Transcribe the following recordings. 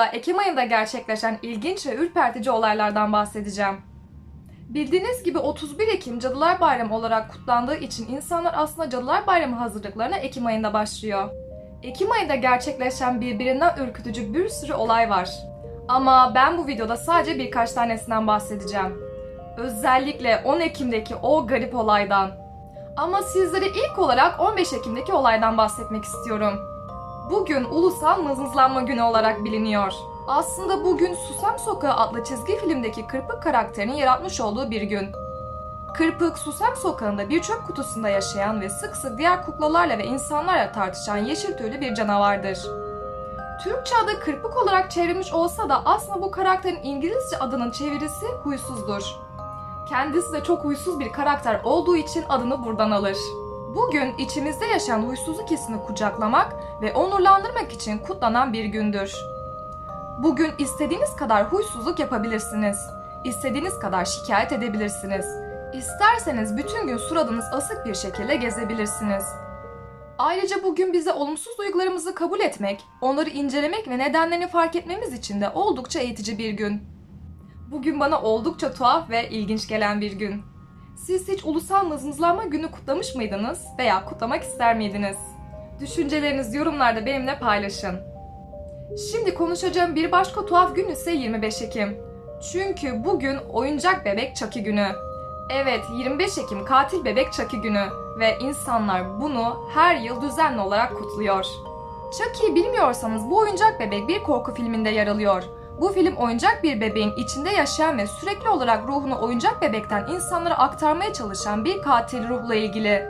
videoda Ekim ayında gerçekleşen ilginç ve ürpertici olaylardan bahsedeceğim. Bildiğiniz gibi 31 Ekim Cadılar Bayramı olarak kutlandığı için insanlar aslında Cadılar Bayramı hazırlıklarına Ekim ayında başlıyor. Ekim ayında gerçekleşen birbirinden ürkütücü bir sürü olay var. Ama ben bu videoda sadece birkaç tanesinden bahsedeceğim. Özellikle 10 Ekim'deki o garip olaydan. Ama sizlere ilk olarak 15 Ekim'deki olaydan bahsetmek istiyorum. Bugün Ulusal Mızmızlanma Günü olarak biliniyor. Aslında bugün Susam Sokağı adlı çizgi filmdeki Kırpık karakterinin yaratmış olduğu bir gün. Kırpık, Susam Sokağı'nda bir çöp kutusunda yaşayan ve sık sık diğer kuklalarla ve insanlarla tartışan yeşil tüylü bir canavardır. Türkçe adı Kırpık olarak çevrilmiş olsa da aslında bu karakterin İngilizce adının çevirisi huysuzdur. Kendisi de çok huysuz bir karakter olduğu için adını buradan alır. Bugün içimizde yaşayan huysuzluk hissini kucaklamak ve onurlandırmak için kutlanan bir gündür. Bugün istediğiniz kadar huysuzluk yapabilirsiniz. İstediğiniz kadar şikayet edebilirsiniz. İsterseniz bütün gün suratınız asık bir şekilde gezebilirsiniz. Ayrıca bugün bize olumsuz duygularımızı kabul etmek, onları incelemek ve nedenlerini fark etmemiz için de oldukça eğitici bir gün. Bugün bana oldukça tuhaf ve ilginç gelen bir gün. Siz hiç Ulusal Mızmızlanma Günü kutlamış mıydınız veya kutlamak ister miydiniz? Düşüncelerinizi yorumlarda benimle paylaşın. Şimdi konuşacağım bir başka tuhaf gün ise 25 Ekim. Çünkü bugün oyuncak bebek Chucky günü. Evet 25 Ekim katil bebek Chucky günü ve insanlar bunu her yıl düzenli olarak kutluyor. Chucky'yi bilmiyorsanız bu oyuncak bebek bir korku filminde yer alıyor. Bu film oyuncak bir bebeğin içinde yaşayan ve sürekli olarak ruhunu oyuncak bebekten insanlara aktarmaya çalışan bir katil ruhla ilgili.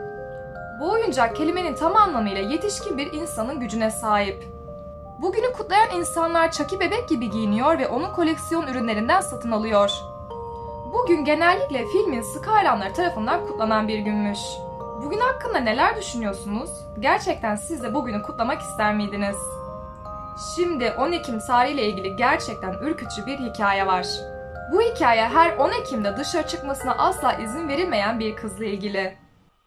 Bu oyuncak kelimenin tam anlamıyla yetişkin bir insanın gücüne sahip. Bugünü kutlayan insanlar Chucky bebek gibi giyiniyor ve onun koleksiyon ürünlerinden satın alıyor. Bugün genellikle filmin sıkı hayranları tarafından kutlanan bir günmüş. Bugün hakkında neler düşünüyorsunuz? Gerçekten siz de bugünü kutlamak ister miydiniz? Şimdi 10 Ekim tarihiyle ilgili gerçekten ürkütücü bir hikaye var. Bu hikaye her 10 Ekim'de dışarı çıkmasına asla izin verilmeyen bir kızla ilgili.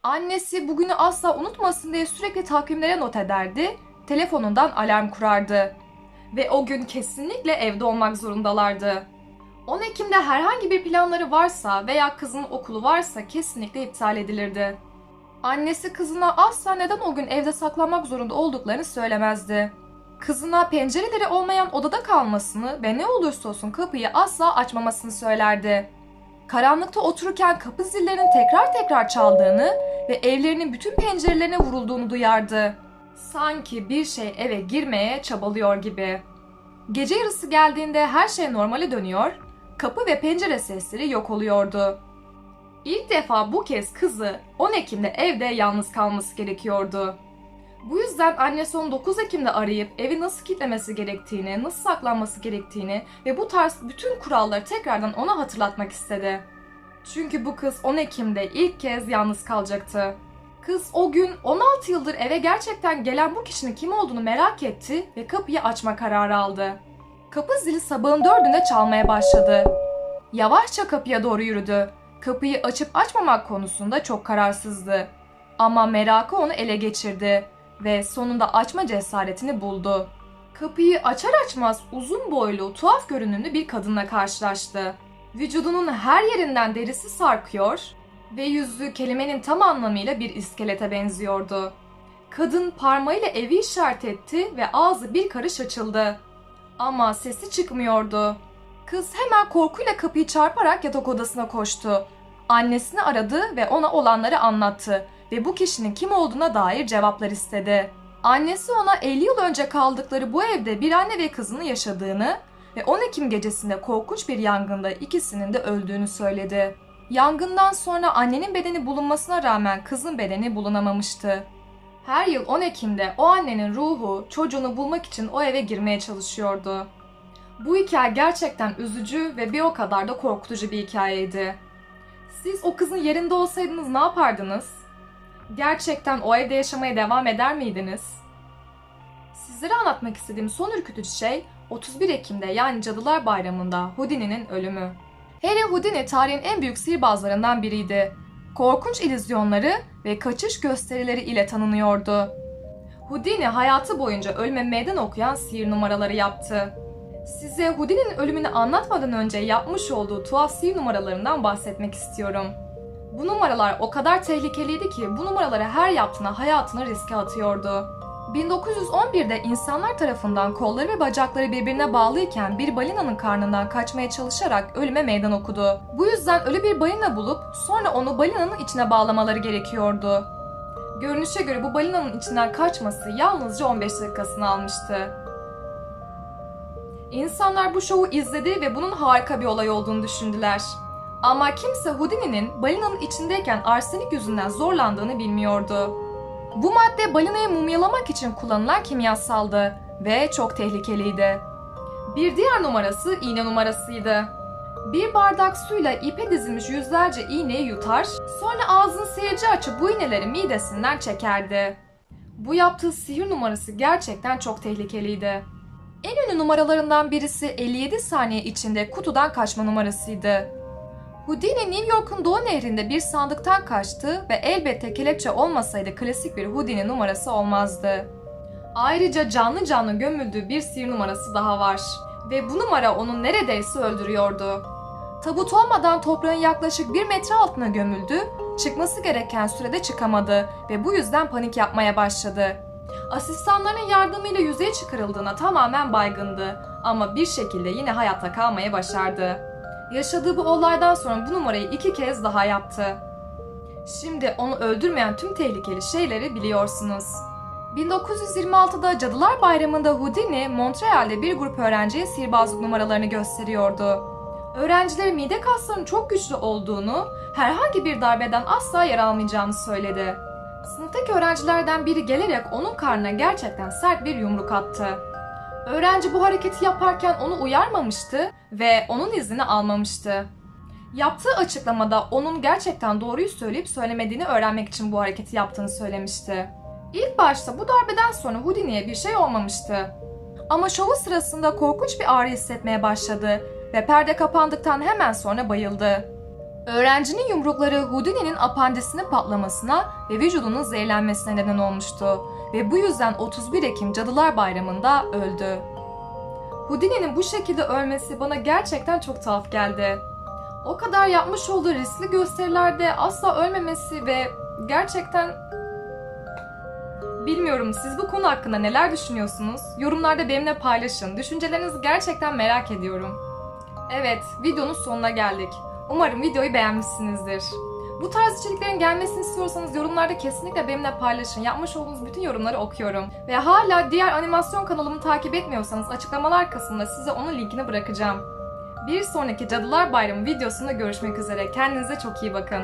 Annesi bugünü asla unutmasın diye sürekli takvimlere not ederdi, telefonundan alarm kurardı. Ve o gün kesinlikle evde olmak zorundalardı. 10 Ekim'de herhangi bir planları varsa veya kızının okulu varsa kesinlikle iptal edilirdi. Annesi kızına asla neden o gün evde saklanmak zorunda olduklarını söylemezdi. Kızına pencereleri olmayan odada kalmasını ve ne olursa olsun kapıyı asla açmamasını söylerdi. Karanlıkta otururken kapı zillerinin tekrar tekrar çaldığını ve evlerinin bütün pencerelerine vurulduğunu duyardı. Sanki bir şey eve girmeye çabalıyor gibi. Gece yarısı geldiğinde her şey normale dönüyor, kapı ve pencere sesleri yok oluyordu. İlk defa bu kez kızı 10 Ekim'de evde yalnız kalması gerekiyordu. Bu yüzden annesi onu 9 Ekim'de arayıp evi nasıl kilitlemesi gerektiğini, nasıl saklanması gerektiğini ve bu tarz bütün kuralları tekrardan ona hatırlatmak istedi. Çünkü bu kız 10 Ekim'de ilk kez yalnız kalacaktı. Kız o gün 16 yıldır eve gerçekten gelen bu kişinin kim olduğunu merak etti ve kapıyı açma kararı aldı. Kapı zili sabahın dördünde çalmaya başladı. Yavaşça kapıya doğru yürüdü. Kapıyı açıp açmamak konusunda çok kararsızdı. Ama merakı onu ele geçirdi ve sonunda açma cesaretini buldu. Kapıyı açar açmaz uzun boylu, tuhaf görünümlü bir kadınla karşılaştı. Vücudunun her yerinden derisi sarkıyor ve yüzü kelimenin tam anlamıyla bir iskelete benziyordu. Kadın parmağıyla evi işaret etti ve ağzı bir karış açıldı. Ama sesi çıkmıyordu. Kız hemen korkuyla kapıyı çarparak yatak odasına koştu. Annesini aradı ve ona olanları anlattı ve bu kişinin kim olduğuna dair cevaplar istedi. Annesi ona 50 yıl önce kaldıkları bu evde bir anne ve kızını yaşadığını ve 10 Ekim gecesinde korkunç bir yangında ikisinin de öldüğünü söyledi. Yangından sonra annenin bedeni bulunmasına rağmen kızın bedeni bulunamamıştı. Her yıl 10 Ekim'de o annenin ruhu çocuğunu bulmak için o eve girmeye çalışıyordu. Bu hikaye gerçekten üzücü ve bir o kadar da korkutucu bir hikayeydi. Siz o kızın yerinde olsaydınız ne yapardınız? Gerçekten o evde yaşamaya devam eder miydiniz? Sizlere anlatmak istediğim son ürkütücü şey 31 Ekim'de yani Cadılar Bayramı'nda Houdini'nin ölümü. Harry Houdini tarihin en büyük sihirbazlarından biriydi. Korkunç illüzyonları ve kaçış gösterileri ile tanınıyordu. Houdini hayatı boyunca ölüme meydan okuyan sihir numaraları yaptı. Size Houdini'nin ölümünü anlatmadan önce yapmış olduğu tuhaf sihir numaralarından bahsetmek istiyorum. Bu numaralar o kadar tehlikeliydi ki bu numaraları her yaptığına hayatını riske atıyordu. 1911'de insanlar tarafından kolları ve bacakları birbirine bağlıyken bir balinanın karnından kaçmaya çalışarak ölüme meydan okudu. Bu yüzden ölü bir balina bulup sonra onu balinanın içine bağlamaları gerekiyordu. Görünüşe göre bu balinanın içinden kaçması yalnızca 15 dakikasını almıştı. İnsanlar bu şovu izledi ve bunun harika bir olay olduğunu düşündüler. Ama kimse Houdini'nin balinanın içindeyken arsenik yüzünden zorlandığını bilmiyordu. Bu madde balinayı mumyalamak için kullanılan kimyasaldı ve çok tehlikeliydi. Bir diğer numarası iğne numarasıydı. Bir bardak suyla ipe dizilmiş yüzlerce iğneyi yutar, sonra ağzını seyirci açıp bu iğneleri midesinden çekerdi. Bu yaptığı sihir numarası gerçekten çok tehlikeliydi. En ünlü numaralarından birisi 57 saniye içinde kutudan kaçma numarasıydı. Houdini New York'un Doğu Nehri'nde bir sandıktan kaçtı ve elbette kelepçe olmasaydı klasik bir Houdini numarası olmazdı. Ayrıca canlı canlı gömüldüğü bir sihir numarası daha var ve bu numara onu neredeyse öldürüyordu. Tabut olmadan toprağın yaklaşık bir metre altına gömüldü, çıkması gereken sürede çıkamadı ve bu yüzden panik yapmaya başladı. Asistanlarının yardımıyla yüzeye çıkarıldığına tamamen baygındı ama bir şekilde yine hayatta kalmayı başardı. Yaşadığı bu olaydan sonra bu numarayı iki kez daha yaptı. Şimdi onu öldürmeyen tüm tehlikeli şeyleri biliyorsunuz. 1926'da Cadılar Bayramı'nda Houdini, Montreal'de bir grup öğrenciye sihirbazlık numaralarını gösteriyordu. Öğrencileri mide kaslarının çok güçlü olduğunu, herhangi bir darbeden asla yer almayacağını söyledi. Sınıftaki öğrencilerden biri gelerek onun karnına gerçekten sert bir yumruk attı. Öğrenci bu hareketi yaparken onu uyarmamıştı ve onun iznini almamıştı. Yaptığı açıklamada onun gerçekten doğruyu söyleyip söylemediğini öğrenmek için bu hareketi yaptığını söylemişti. İlk başta bu darbeden sonra Houdini'ye bir şey olmamıştı. Ama şovu sırasında korkunç bir ağrı hissetmeye başladı ve perde kapandıktan hemen sonra bayıldı. Öğrencinin yumrukları Houdini'nin apandisinin patlamasına ve vücudunun zehirlenmesine neden olmuştu ve bu yüzden 31 Ekim Cadılar Bayramı'nda öldü. Houdini'nin bu şekilde ölmesi bana gerçekten çok tuhaf geldi. O kadar yapmış olduğu riskli gösterilerde asla ölmemesi ve gerçekten Bilmiyorum siz bu konu hakkında neler düşünüyorsunuz? Yorumlarda benimle paylaşın. Düşüncelerinizi gerçekten merak ediyorum. Evet, videonun sonuna geldik. Umarım videoyu beğenmişsinizdir. Bu tarz içeriklerin gelmesini istiyorsanız yorumlarda kesinlikle benimle paylaşın. Yapmış olduğunuz bütün yorumları okuyorum. Ve hala diğer animasyon kanalımı takip etmiyorsanız açıklamalar kısmında size onun linkini bırakacağım. Bir sonraki Cadılar Bayramı videosunda görüşmek üzere. Kendinize çok iyi bakın.